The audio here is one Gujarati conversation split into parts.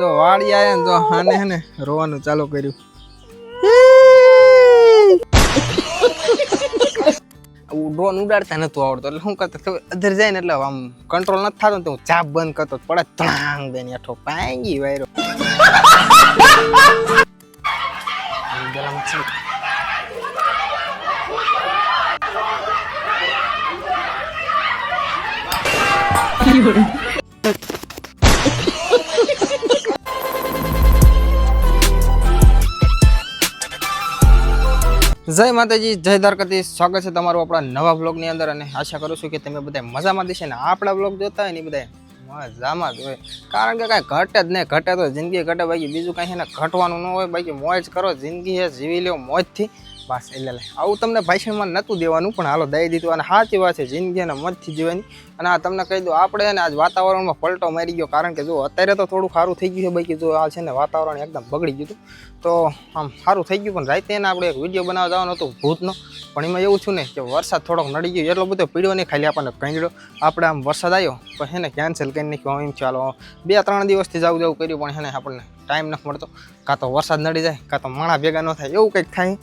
જો વાડી આયા ને જો હાને હે રોવાનું ચાલુ કર્યું. ડ્રોન ઉડાડતા નતું આવડતો, એટલે શું કરતો અધર જાય ને એટલે આમ કંટ્રોલ નથી થતો તો હું ચાપ બંધ કરતો પડે ત્રાંગ દે હેઠો પાંગી વાયરો. ગરમ જય માતાજી, જય દ્વારકાથી સ્વાગત છે તમારું આપણા નવા બ્લોગની અંદર અને આશા કરું છું કે તમે બધા મજામાં દેશે ને આપણા બ્લોગ જોતા હોય ને એ બધા મજામાં જ હોય. કારણ કે કાંઈ ઘટે જ નહીં, ઘટે તો જિંદગી ઘટે, બાકી બીજું કાંઈ એને ઘટવાનું ન હોય. બાકી મોજ કરો, જિંદગી છે જીવી લ્યો મોજથી. બસ, એટલે આવું તમને ભાષણમાં નહોતું દેવાનું, પણ હાલો દઈ દીધું. અને સાચી વાત છે, જિંદગી અને મોજથી જીવવાની. અને આ તમને કહી દઉં, આપણે ને આજ વાતાવરણમાં પલટો મારી ગયો. કારણ કે જો અત્યારે તો થોડું સારું થઈ ગયું છે બાકી જો આ છે ને વાતાવરણ એકદમ બગડી ગયું તો આમ સારું થઈ ગયું, પણ રાતે એને આપણે એક વીડિયો બનાવવા જવાનો હતો, ભૂતનો. પણ એમાં એવું છું ને કે વરસાદ થોડોક નડી ગયો, એટલો બધો પીડ્યો નહીં, ખાલી આપણને કંઈડ્યો આપણે આમ વરસાદ આવ્યો, પણ એને કેન્સલ કરી નાખ્યો. એમ ચાલો બે ત્રણ દિવસથી જવું જવું કર્યું, પણ એને આપણને ટાઈમ નથી મળતો. કાં તો વરસાદ નડી જાય, કાં તો માણા ભેગા ન થાય, એવું કંઈક થાય.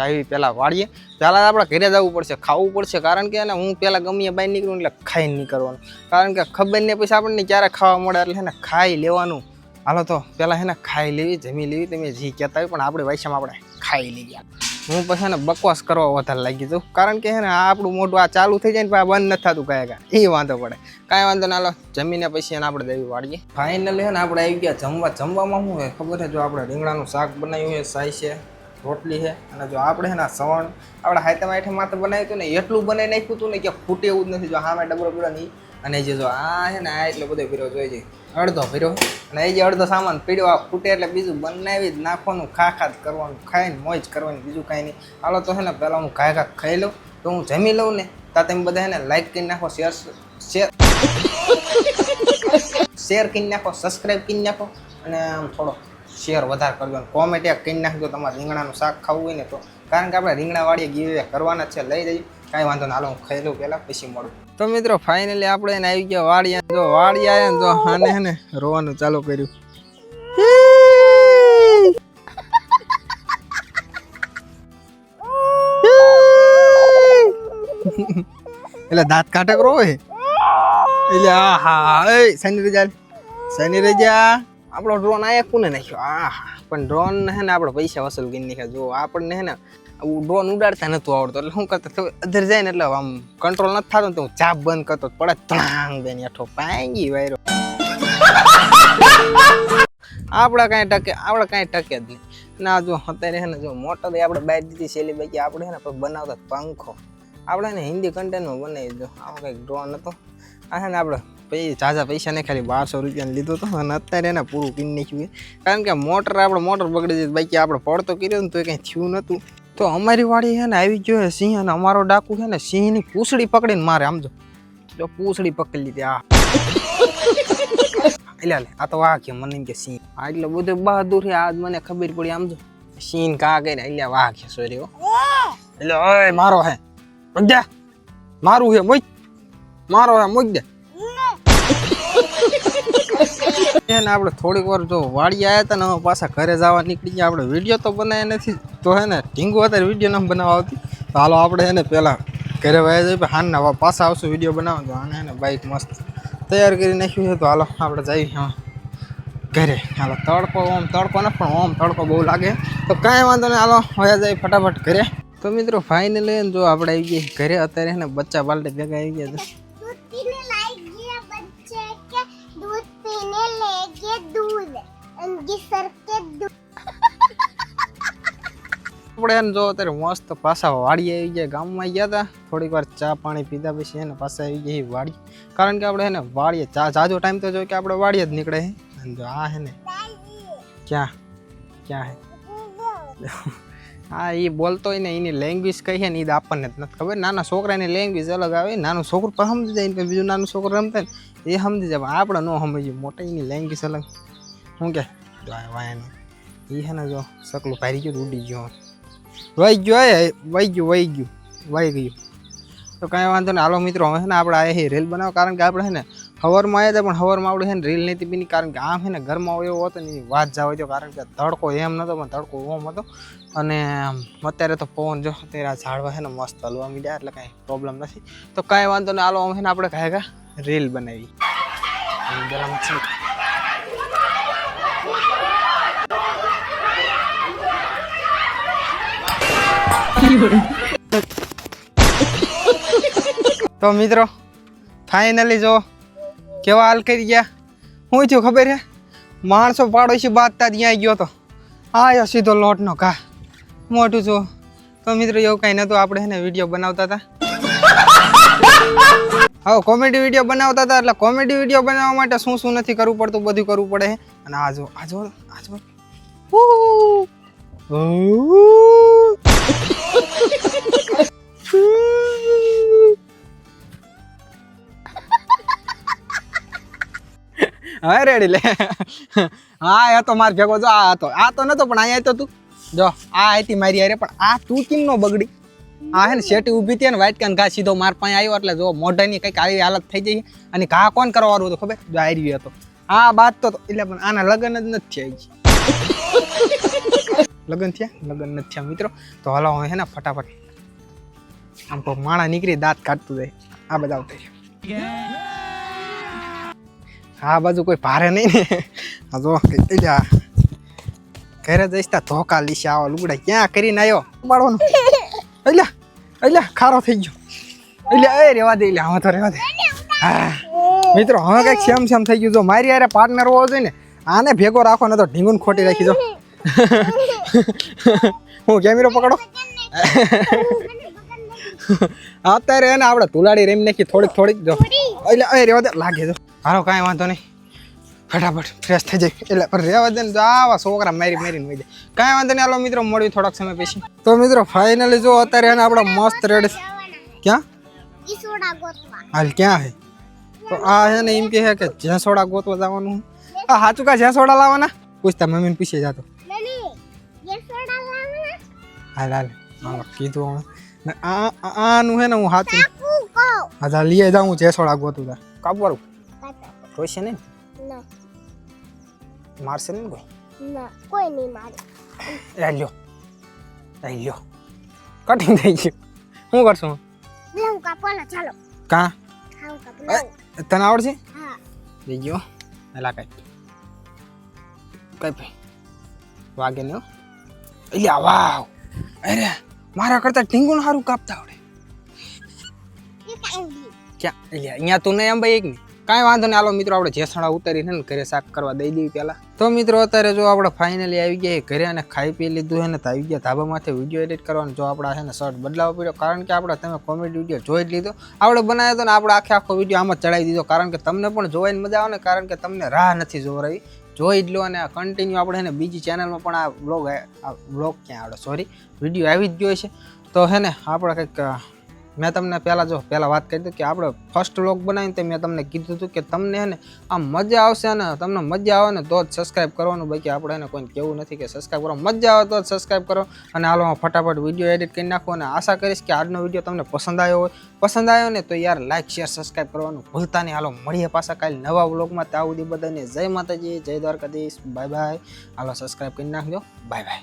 આવી પહેલાં વાળીએ. પહેલાં આપણે ઘરે જવું પડશે, ખાવું પડશે. કારણ કે હું પહેલાં ગમીએ બહાર નીકળું એટલે ખાઈ નીકળવાનું. કારણ કે ખબર નહીં પછી આપણને ક્યારે ખાવા મળે એટલે એને ખાઈ લેવાનું. હાલો તો, પહેલાં એને ખાઈ લેવી, જમી લેવી. તમે જી કહેતા હોય પણ આપણે ભાષામાં આપણે ખાઈ લઈએ. હું પછી એને બકવાસ કરવા વધારે લાગી છું કારણ કે ને આ આપણું મોઢું આ ચાલુ થઈ જાય ને આ બંધ નથી થતું કાંઈ કાંઈ. એ વાંધો પડે. કાંઈ વાંધો ના લો, જમીને પછી એને આપણે દેવી વાળીએ. ફાઇનલી હે ને આપણે આવી ગયા જમવા. જમવામાં શું હોય ખબર છે જો આપણે રીંગણાનું શાક બનાવ્યું હોય સાય છે. રોટલી છે. અને જો આપણે છે ને સવણ આપણે હાઈતમ આઈટમ માત્ર બનાવ્યું હતું ને એટલું બનાવી નાખ્યું હતું ને કે ખૂટે એવું જ નથી. જો હામે ડબરો પીડો નહીં અને જે જો આ છે ને આ એટલો બધો પીરો જોઈ છે અડધો પીરો અને એ જે અડધો સામાન પીડ્યો આ ખૂટે એટલે બીજું બનાવી જ નાખવાનું ખા ખાત કરવાનું ખાઈને મોજ કરવાની બીજું કાંઈ નહીં. હાલો તો છે ને પહેલાં હું ઘાય ઘા ખાઈ લઉં તો હું જમી લઉં ને તા તમે બધા છે ને લાઈક કરી નાખો શેર શેર શેર કરી નાખો સબસ્ક્રાઈબ કરી નાખો અને આમ થોડો શેર વધારે કરજો અને કોમેન્ટ એક કરી નાખજો. તમારે રીંગણાનું શાક ખાવું હોય ને તો. કારણ કે આપણે રીંગણાવાળીએ ગીવે કરવાના છે, લઈ જઈએ કાંઈ વાંધો ના, હાલો હું ખાઈ લઉં પહેલાં, પછી મળું. તો મિત્રો ફાઇનલી આપણે એને આવી ગયા વાડી જો વાડી આવ્યા જો હાને હે ને રોવાનું ચાલુ કર્યું. એટલે દાંત કાઢે કરો હોય એટલે આ હા એ, શનિ રજા? શનિ રજા? આપણો ડ્રોન આયા કોને નાખ્યો? આ પણ ડ્રોન હે ને આપણે પૈસા વસૂલ કરી નાખ્યા. જો આપણને હે ને ડ્રોન ઉડાડતા નતું આવડતું. એટલે શું કરતા અધર જાય ને એટલે આમ કંટ્રોલ નથી થતો ને તો હું ચાપ બંધ કરતો. પડે ધણાંગ બેન, હેઠો પાંગી વાયરો. આપણા કાંઈ ટકે, આપણે કાંઈ ટકે જ નહીં. ના જો અત્યારે હે ને જો મોટર આપણે બહાર દીધી સેલી બાકી આપણે હે ને બનાવતા પંખો. આપણે ને હિન્દી કન્ટેન્ટમાં બનાવી દો આવો કંઈક ડ્રોન હતો આ હે ને આપણે ઝાઝા પૈસા ને ખાલી બારસો રૂપિયાને લીધો હતો અને અત્યારે એને પૂરું કરી નાખ્યું કારણ કે મોટર આપણે, મોટર બગડી દીધી બાકી આપણે પડતો કર્યો ને તો કંઈ થયું નહોતું. તો અમારી વાડી છે ને આવી ગયો સિંહ, અને અમારો ડાકુ છે ને સિંહની પૂછડી પકડીને મારે, આમ જો. પૂછડી પકડી લીધી, આ. એટલે આ તો વાહ કે મને કે સિંહ. આ એટલે બધું બહાદુર છે, આજ મને ખબર પડી, આમ જો. સિંહ કા કરીને, એટલે વાહ કે સોરી એટલે, ઓય, મારો હે મોજ મારું હે મોજ મારો હે મોઈ દે. એને આપણે થોડીક વાર જો વાળી આવ્યા હતા ને હવે પાછા ઘરે જવા નીકળી ગયા. આપણે વીડિયો તો બનાવ્યા નથી. તો હે ને, ઢીંગુ અત્યારે વીડિયો ન બનાવવા આવતી. તો હાલો આપણે એને પહેલાં ઘરે વયા જઈએ. હાનના પાછા આવશું વીડિયો બનાવો તો આને એને બાઈક મસ્ત તૈયાર કરી નાખ્યું છે. તો હાલો આપણે જઈએ હા ઘરે. હાલો, તડકો ઓમ તડકો ને પણ ઓમ તડકો બહુ લાગે. તો કાંઈ વાંધો નહીં, હાલો વયા જાય ફટાફટ ઘરે. તો મિત્રો ફાઇનલી જો આપણે આવી ગયા ઘરે. અત્યારે ને બચ્ચા બાલટી ભેગા આવી ગયા વાગી સરકે આપણે એને જો અત્યારે મસ્ત પાછા વાડી આવી ગયા ગામમાં ગયા હતા થોડીક વાર ચા પાણી પીધા પછી એને પાછા આવી ગઈ વાડી કારણ કે આપણે એને વાડીએ ચા જાજો ટાઈમ તો જો કે આપણે વાડીએ જ નીકળે છે અને જો આ હે ને ક્યાં ક્યાં હે હા એ બોલતો હોય ને એની લેંગ્વેજ કઈ છે ને એ આપણને જ નથી ખબર નાના છોકરાની લેંગ્વેજ અલગ આવે નાનું છોકરું પણ સમજી જાય ને બીજું નાનું છોકરું રમતા ને એ સમજી જાય આપણે ન સમજીએ મોટા એની લેંગ્વેજ અલગ શું કે વાયાનું. એ છે ને જો સકલું ભારી ગયું ઉડી ગયો વહી ગયો એ વહી ગયું વહી ગયું વહી ગયું. તો કાંઈ વાંધો નહીં. હાલો મિત્રો, હવે છે ને આપણે આ રેલ બનાવો. કારણ કે આપણે છે ને હવરમાં આવ્યા હતા, પણ હવારમાં આપણે છે ને રીલ નહીં બીની. કારણ કે આમ છે ને ઘરમાં એવો હતો ને વાત જાવ હતો કારણ કે તડકો એમ નહોતો, પણ તડકો ઓમ હતો. અને અત્યારે તો પવન જો, અત્યારે આ ઝાડવા છે ને મસ્ત હલવા મીડ્યા, એટલે કાંઈ પ્રોબ્લેમ નથી. તો કાંઈ વાંધો નહીં. હાલો આમ છે ને આપણે કાંઈ રીલ બનાવી. ગરમ મચ્છી તો મિત્રો ફાઇનલી જો, કેવા હાલ કરી ગયા? હું થયું ખબર હે? માણસો પાડોશી બાંધતા ત્યાં ગયો તો. આયો સીધો લોટનો ઘા. મોટું જો. તો મિત્રો, એવું કાંઈ નહોતું આપણે છે ને વીડિયો બનાવતા હતા. હા કોમેડી વીડિયો બનાવતા હતા. એટલે કોમેડી વીડિયો બનાવવા માટે શું શું નથી કરવું પડતું? બધું કરવું પડે અને આ જો આ જો, આ હવે રેડી લે. હા, એ તો માર ભેગો જો, આ હતો. આ તો નતો, પણ અહીંયા તો તું. જો, આ હતી મારી અરે પણ આ તું કેમ નો બગડી? આ હે ને શેટી ઊભી હતી ને વાઇટ કાન ઘા સીધો માર પાસે આવ્યો, એટલે જો મોઢાની કંઈક આવી હાલત થઈ જઈ અને ઘા કોણ કરવાનું હતું ખબર? જો આવી હતો. આ બાદ તો, એટલે પણ આના લગ્ન જ નથી આવી લગ્ન થયા? લગ્ન નથી થયા, મિત્રો. તો હાલો હું હે ને, ફટાફટ. આમ તો માળા નીકળી દાંત કાઢતું જાય. આ બધા રહ્યા. આ બાજુ કોઈ ભારે નહીં ને. આ જો એટલે ઘરે જઈશ તા ધોકા લીશે આવો લુગડા. ક્યાં કરીને આવ્યો બાળવાનું એટલે એટલે ખારો થઈ ગયો. એટલે એ રેવા દે એટલે હવે તો રેવા દે. હા. મિત્રો હવે કંઈક સેમ સેમ થઈ ગયું. જો મારી યારે પાર્ટનર હોવો જોઈએ ને આને ભેગો રાખો ને તો ઢીંગુન ખોટી રાખી દો હું કેમેરો પકડો? અત્યારે એને આપણે તુલાડી રેમ નાખી થોડીક થોડીક જો. એટલે એ રેવા દે લાગે જો. હારો કાંઈ વાંધો નહીં. ફટાફટ ફ્રેશ થઈ જાય એટલે પણ રહેવા દે ને જો આવા છોકરા મારી મારીને વહી જાય. કાંઈ વાંધો નહીં હાલો મિત્રો મળ્યું થોડાક સમય પછી. તો મિત્રો ફાઇનલી જો અત્યારે એને આપણે મસ્ત રેડ ક્યાં? હાલ ક્યાં હે? તો આ છે ને એમ કહે છે કે જેસોડા ગોતવા જવાનું આ સાચું કા જેસોડા લાવવાના? પૂછતા મમ્મીને પૂછી જાતો હાલ હાલ. હા કીધું આ આનું હે ને હું સાચું હા લઈએ જાઉં હું જેસોડા ગોતું તા કાપવાળું. જોઈશે નહીં? ના. મારશે નહીં કોઈ? ના કોઈ નહીં મારે. એ લ્યો. એ લ્યો. કટિંગ થઈ ગયું. શું કરશું? હું કાપવાના ચાલો. કાં? તને આવડશે? હા. લઈ ગયો. એલા કઈ. કઈ ભાઈ વાગે ને એટલે વાવ. અરે મારા કરતા ટીંગુણ સારું કાપતા આવડે. ક્યાં? એટલે અહીંયા તું નહીં આમ ભાઈ એક કાંઈ વાંધો નહીં. હાલો મિત્રો, આપણે જેસણા ઉતારીને ને, ઘરે શાક કરવા દઈ દઈએ પહેલાં. તો મિત્રો, અત્યારે જો આપણે ફાઇનલી આવી ગયા ઘરે અને ખાઈ પી લીધું છે ને, તો આવી ગયા ધાબામાંથી વીડિયો એડિટ કરવાનો. જો આપણા છે ને શર્ટ બદલાવો પડ્યો, કારણ કે આપણે તમે કોમેડી વીડિયો જોઈ જ લીધો. આપણે બનાવ્યો હતો ને, આપણે આખે આખો વીડિયો આમાં ચડાવી દીધો. કારણ કે તમને પણ જોઈને મજા આવે ને, કારણ કે તમને રાહ નથી જોવરાવી જોઈ જ લો અને કન્ટિન્યુ આપણે ને, બીજી ચેનલમાં પણ આ બ્લોગ આ બ્લોગ ક્યાં આવડે? સોરી વીડિયો આવી જ ગયો છે. તો હે ને, આપણે કંઈક મેં તમને પહેલાં જો, પહેલાં વાત કરી હતી કે આપણે ફર્સ્ટ વ્લોગ બનાવીને તે મેં તમને કીધું હતું કે તમને ને આમ મજા આવશે ને, તમને મજા આવે ને તો જ સબસ્ક્રાઈબ કરવાનું. બાકી આપણે એને કોઈને કેવું નથી કે સબસ્ક્રાઈબ કરો. મજા આવે તો જ સબસ્ક્રાઈબ કરો અને હાલો હું ફટાફટ વીડિયો એડિટ કરી નાખો અને આશા કરીશ કે આજનો વીડિયો તમને પસંદ આવ્યો હોય. પસંદ આવ્યો ને તો યાર લાઇક શેર સબસ્ક્રાઈબ કરવાનું ભૂલતા નહીં. હાલો, મળીએ પાછા કાલે નવા વ્લોગમાં ત્યાં સુધી બધાને જય માતાજી, જય દ્વારકાધીશ. બાય બાય હાલો સબસ્ક્રાઈબ કરી નાખજો. Bye bye